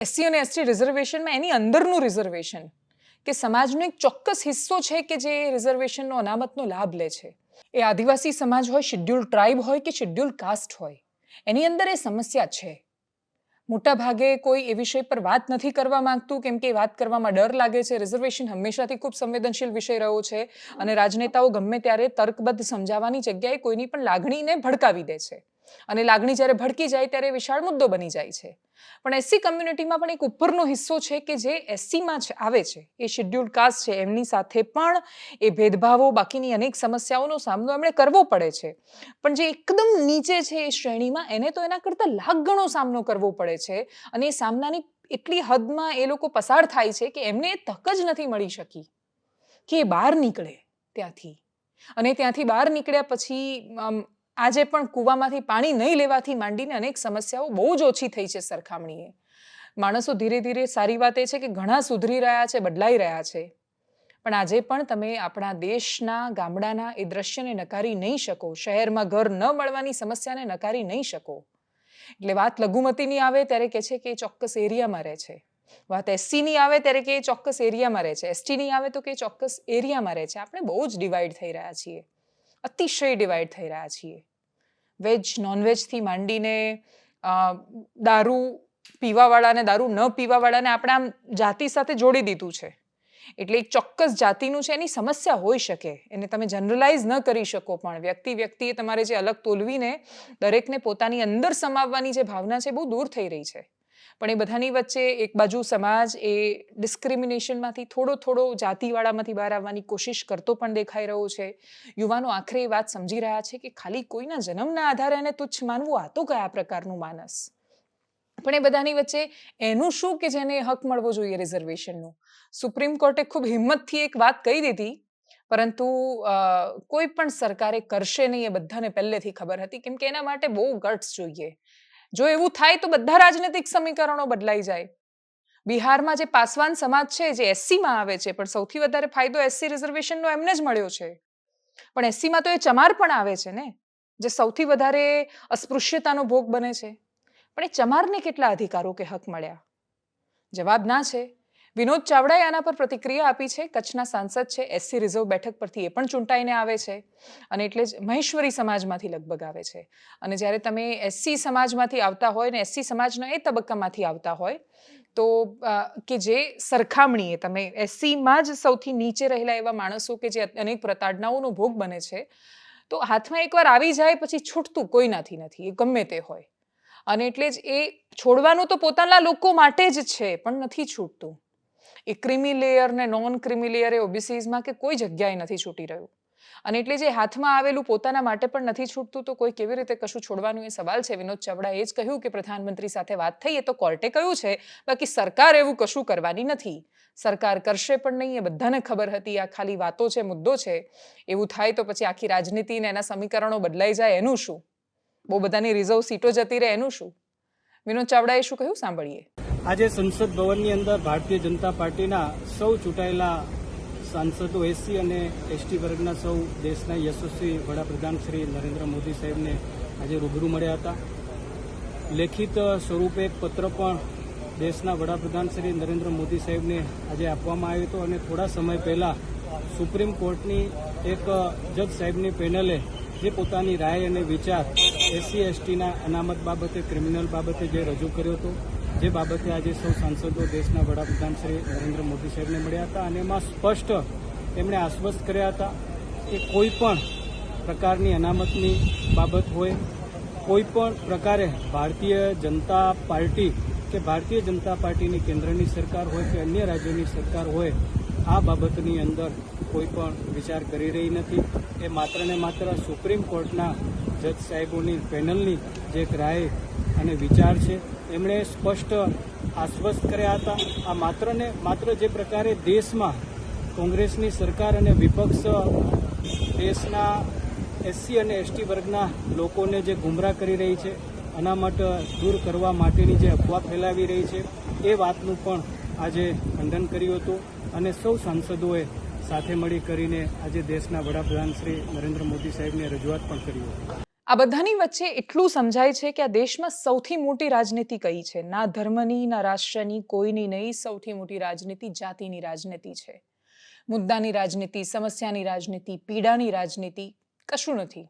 SC અને ST રિઝર્વેશનમાં એની અંદરનું reservation કે સમાજનો એક ચોક્કસ હિસ્સો છે કે જે રિઝર્વેશનનો અનામતનો લાભ લે છે. એ આદિવાસી સમાજ હોય શિડ્યુલ ટ્રાઇબ હોય કે શિડ્યુલ કાસ્ટ હોય, એની અંદર એ સમસ્યા છે. મોટા ભાગે કોઈ એ વિષય પર વાત નથી કરવા માંગતું, કેમ કે વાત કરવામાં ડર લાગે છે. રિઝર્વેશન હંમેશાથી ખૂબ સંવેદનશીલ વિષય રહ્યો છે અને રાજનેતાઓ ગમે ત્યારે તર્કબદ્ધ સમજાવવાની જગ્યાએ કોઈની પણ લાગણીને ભડકાવી દે છે. અને લાગણી જ્યારે ભડકી જાય ત્યારે વિશાળ મુદ્દો બની જાય છે. પણ એસસી કમ્યુનિટીમાં પણ એક ઉપરનો હિસ્સો છે કે જે એસસીમાં જ આવે છે. એ શેડ્યુલ્ડ કાસ્ટ છે. એમની સાથે પણ એ ભેદભાવો બાકીની અનેક સમસ્યાઓનો સામનો એમણે કરવો પડે છે. પણ જે એકદમ નીચે છે એ શ્રેણીમાં એને તો એના કરતાં લાખ ગણો સામનો કરવો પડે છે. અને એ સામનાની એટલી હદમાં એ લોકો પસાર થાય છે કે એમને એ તક જ નથી મળી શકી કે એ બહાર નીકળે ત્યાંથી. અને ત્યાંથી બહાર નીકળ્યા પછી આમ, આજે પણ કૂવામાંથી પાણી નહીં લેવાથી માંડીને અનેક સમસ્યાઓ બહુ જ ઓછી થઈ છે સરખામણીએ. માણસો ધીરે ધીરે સારી વાત એ છે કે ઘણા સુધરી રહ્યા છે, બદલાઈ રહ્યા છે. પણ આજે પણ તમે આપણા દેશના, ગામડાના એ દ્રશ્યને નકારી નહીં શકો. શહેરમાં ઘર ન મળવાની સમસ્યાને નકારી નહીં શકો. એટલે વાત લઘુમતીની આવે ત્યારે કહે છે કે એ ચોક્કસ એરિયામાં રહે છે. વાત એસસીની આવે ત્યારે કે એ ચોક્કસ એરિયામાં રહે છે. એસટીની આવે તો કે ચોક્કસ એરિયામાં રહે છે. આપણે બહુ જ ડિવાઈડ થઈ રહ્યા છીએ. અતિશય ડિવાઈડ થઈ રહ્યા છીએ. વેજ, નોનવેજથી માંડીને દારૂ પીવાવાળાને, દારૂ ન પીવાવાળાને આપણે આમ જાતિ સાથે જોડી દીધું છે. એટલે એક ચોક્કસ જાતિનું છે, એની સમસ્યા હોઈ શકે. એને તમે જનરલાઇઝ ન કરી શકો, પણ વ્યક્તિ વ્યક્તિએ તમારે જે અલગ તોલવીને દરેકને પોતાની અંદર સમાવવાની જે ભાવના છે બહુ દૂર થઈ રહી છે. પણ એ બધાની વચ્ચે એક બાજુ સમાજ એ ડિસ્ક્રિમિનેશનમાંથી થોડો થોડો જાતિવાળામાંથી બહાર આવવાની કોશિશ કરતો પણ દેખાઈ રહ્યો છે. યુવાનો આખરે એ વાત સમજી રહ્યા છે કે ખાલી કોઈના જન્મના આધારે એને તુચ્છ માનવું આ તો કયા પ્રકારનું માનસ? પણ એ બધાની વચ્ચે એનું શું કે જેને હક મળવો જોઈએ રિઝર્વેશનનું? સુપ્રીમ કોર્ટે ખૂબ હિંમતથી એક વાત કહી દીધી, પરંતુ કોઈ પણ સરકારે કરશે નહીં એ બધાને પહેલેથી ખબર હતી, કેમ કે એના માટે બહુ ગટ્સ જોઈએ. જો એવું થાય તો બધા રાજનૈતિક સમીકરણો બદલાઈ જાય. બિહારમાં જે પાસવાન સમાજ છે, જે એસસીમાં આવે છે, પણ સૌથી વધારે ફાયદો એસસી રિઝર્વેશનનો એમને જ મળ્યો છે. પણ એસસીમાં તો એ ચમાર પણ આવે છે ને, જે સૌથી વધારે અસ્પૃશ્યતાનો ભોગ બને છે. પણ એ ચમારને કેટલા અધિકારો કે હક મળ્યા? જવાબ ના છે. વિનોદ ચાવડાએ આના પર પ્રતિક્રિયા આપી છે. કચ્છના સાંસદ છે. એસસી રિઝર્વ બેઠક પરથી એ પણ ચૂંટાઈને આવે છે અને એટલે જ મહેશ્વરી સમાજમાંથી લગભગ આવે છે. અને જ્યારે તમે એસસી સમાજમાંથી આવતા હોય ને એસસી સમાજના એ તબક્કામાંથી આવતા હોય, તો કે જે સરખામણીએ તમે એસસીમાં જ સૌથી નીચે રહેલા એવા માણસો કે જે અનેક પ્રતાડનાઓનો ભોગ બને છે, તો હાથમાં એકવાર આવી જાય પછી છૂટતું કોઈનાથી નથી. એ ગમે તે હોય. અને એટલે જ એ છોડવાનું તો પોતાના લોકો માટે જ છે, પણ નથી છૂટતું. એ ક્રિમી લેયર ને નોન ક્રિમી લેયર એ ઓબીસીઝમાં કે કોઈ જગ્યાએ નથી છૂટી રહ્યું. અને એટલે જે હાથમાં આવેલું પોતાના માટે પણ નથી છૂટતું, તો કોઈ કેવી રીતે કશું છોડવાનું એ સવાલ છે? વિનોદ ચાવડાએ જ કહ્યું કે પ્રધાનમંત્રી સાથે વાત થઈ એ તો કોર્ટે કહ્યું છે, બાકી સરકાર એવું કશું કરવાની નથી. સરકાર કરશે પણ નહીં એ બધાને ખબર હતી, આ ખાલી વાતો છે, મુદ્દો છે. એવું થાય તો પછી આખી રાજનીતિ ને એના સમીકરણો બદલાઈ જાય, એનું શું? બહુ બધાની રિઝર્વ સીટો જતી રહે, એનું શું? વિનોદ ચાવડાએ શું કહ્યું? સાંભળીએ. આજે સંસદ ભવનની અંદર ભારતીય જનતા પાર્ટીના સૌ ચૂંટાયેલા સાંસદો એસસી અને એસટી વર્ગના સૌ દેશના યશસ્વી વડાપ્રધાન શ્રી નરેન્દ્ર મોદી સાહેબને આજે રૂબરૂ મળ્યા હતા. લેખિત સ્વરૂપે એક પત્ર પણ દેશના વડાપ્રધાન શ્રી નરેન્દ્ર મોદી સાહેબને આજે આપવામાં આવ્યો હતો અને થોડા સમય પહેલા સુપ્રીમ કોર્ટની એક જજ સાહેબની પેનલે જે પોતાની રાય અને વિચાર એસસી એસટીના અનામત બાબતે, ક્રિમિનલ બાબતે જે રજૂ કર્યો હતો જે બાબતે આજે સૌ સાંસદો દેશના વડાપ્રધાન શ્રી નરેન્દ્ર મોદી સાહેબને મળ્યા હતા અને એમાં સ્પષ્ટ તેમણે આશ્વસ્ત કર્યા હતા કે કોઈ પણ પ્રકારની અનામતની બાબત હોય, કોઈ પણ પ્રકારે ભારતીય જનતા પાર્ટી કે ભારતીય જનતા પાર્ટીની કેન્દ્રની સરકાર હોય કે અન્ય રાજ્યોની સરકાર હોય, આ બાબતની અંદર કોઈ પણ વિચાર કરી રહી નથી. એ માત્ર ને માત્ર સુપ્રીમ કોર્ટના જજ સાહેબોની પેનલની જે એક રાય અને વિચાર છે. એમણે સ્પષ્ટ આશ્વસ્ત કર્યા હતા. આ માત્ર ને માત્ર જે પ્રકારે દેશમાં કોંગ્રેસની સરકાર અને વિપક્ષ દેશના એસસી અને એસટી વર્ગના લોકોને જે ગુમરાહ કરી રહી છે, અનામત દૂર કરવા માટેની જે અફવા ફેલાવી રહી છે, એ વાતનું પણ આજે ખંડન કર્યું હતું અને સૌ સાંસદોએ સાથે મળી કરીને આજે દેશના વડાપ્રધાન શ્રી નરેન્દ્ર મોદી સાહેબને રજૂઆત પણ કરી હતી. આ બધાની વચ્ચે એટલું સમજાય છે કે આ દેશમાં સૌથી મોટી રાજનીતિ કઈ છે? ના ધર્મની, ના રાષ્ટ્રની, કોઈની નહીં, સૌથી મોટી રાજનીતિ જાતિની રાજનીતિ છે. મુદ્દાની રાજનીતિ, સમસ્યાની રાજનીતિ, પીડાની રાજનીતિ કશું નથી.